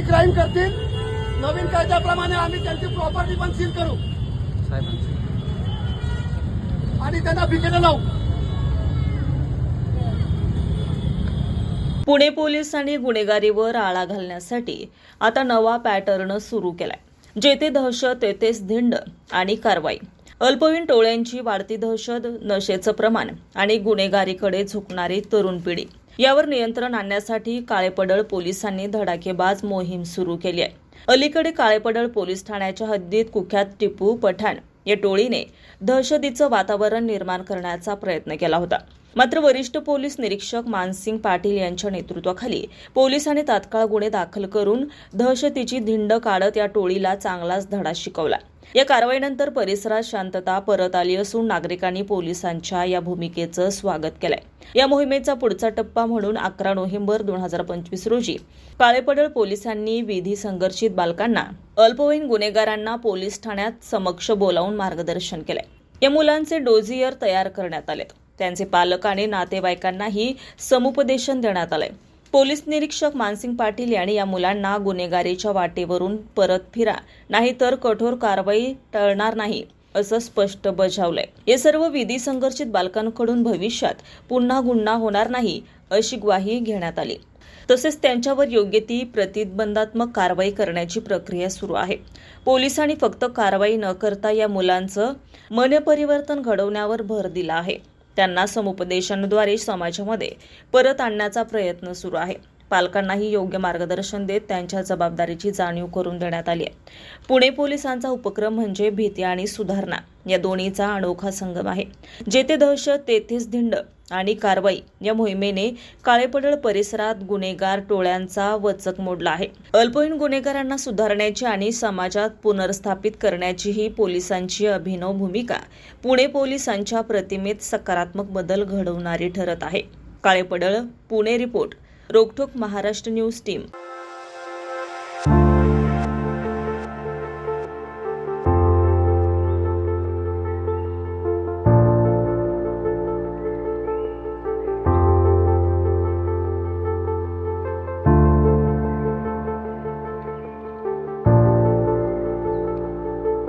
ती क्राईम करतील. नवीन कायद्याप्रमाणे आम्ही त्यांची प्रॉपर्टी पण सील करू. आणि त्यांना भिकेला लावू. पुणे पोलिसांनी गुन्हेगारीवर आळा घालण्यासाठी आता नवा पॅटर्न सुरू केलाय. जेथे दहशत तेथेच धिंड आणि कारवाई. अल्पवयीन टोळ्यांची वाढती दहशत नशेचं प्रमाण आणि गुन्हेगारीकडे झुकणारी तरुण पिढी. यावर नियंत्रण आणण्यासाठी काळेपडळ पोलिसांनी धडाकेबाज मोहीम सुरू केली आहे. अलीकडे काळेपडळ पोलीस ठाण्याच्या हद्दीत कुख्यात टिपू पठाण या टोळीने दहशतीचं वातावरण निर्माण करण्याचा प्रयत्न केला होता. मात्र वरिष्ठ पोलीस निरीक्षक मानसिंग पाटील यांच्या नेतृत्वाखाली पोलिसांनी तात्काळ गुन्हे दाखल करून दहशतीची धिंड काढत या टोळीला चांगलाच धडा शिकवला. या कारवाईनंतर परिसरात शांतता परत आली असून नागरिकांनी पोलिसांच्या या भूमिकेचं स्वागत केलंय. या मोहिमेचा पुढचा टप्पा म्हणून अकरा नोव्हेंबर दोन हजार पंचवीस रोजी काळेपडळ पोलिसांनी विधी संघर्षित बालकांना अल्पवयीन गुन्हेगारांना पोलीस ठाण्यात समक्ष बोलावून मार्गदर्शन केलंय. या मुलांचे डोझियर तयार करण्यात आलेत. त्यांचे पालक आणि नातेवाईकांनाही समुपदेशन देण्यात आलंय. पोलीस निरीक्षक मानसिंग पाटील यांनी या मुलांना गुन्हेगारीच्या वाटेवरून परत फिरा नाहीतर कठोर कारवाई टळणार नाही असं स्पष्ट बजावलंय. हे सर्व विधी संघर्षित बालकांकडून भविष्यात पुन्हा गुन्हा होणार नाही अशी ग्वाही घेण्यात आली. तसेच त्यांच्यावर योग्य ती प्रतिबंधात्मक कारवाई करण्याची प्रक्रिया सुरू आहे. पोलिसांनी फक्त कारवाई न करता या मुलांचं मनपरिवर्तन घडवण्यावर भर दिला आहे. त्यांना समुपदेशनाद्वारे समाजामध्ये परत आणण्याचा प्रयत्न सुरू आहे. पालकांनाही योग्य मार्गदर्शन देत त्यांच्या जबाबदारीची जाणीव करून देण्यात आली आहे. पुणे पोलिसांचा उपक्रम म्हणजे भीती आणि सुधारणा या दोन्हीचा अनोखा संगम आहे. जेथे दहशत तेथेच धिंड आणि कारवाई या मोहिमेने काळेपडळ परिसरात गुन्हेगार टोळ्यांचा वचक मोडला आहे. अल्पवयीन गुन्हेगारांना सुधारण्याची आणि समाजात पुनर्स्थापित करण्याची ही पोलिसांची अभिनव भूमिका पुणे पोलिसांच्या प्रतिमेत सकारात्मक बदल घडवणारी ठरत आहे. Kalepadal Pune report. रोकठोक Maharashtra news team.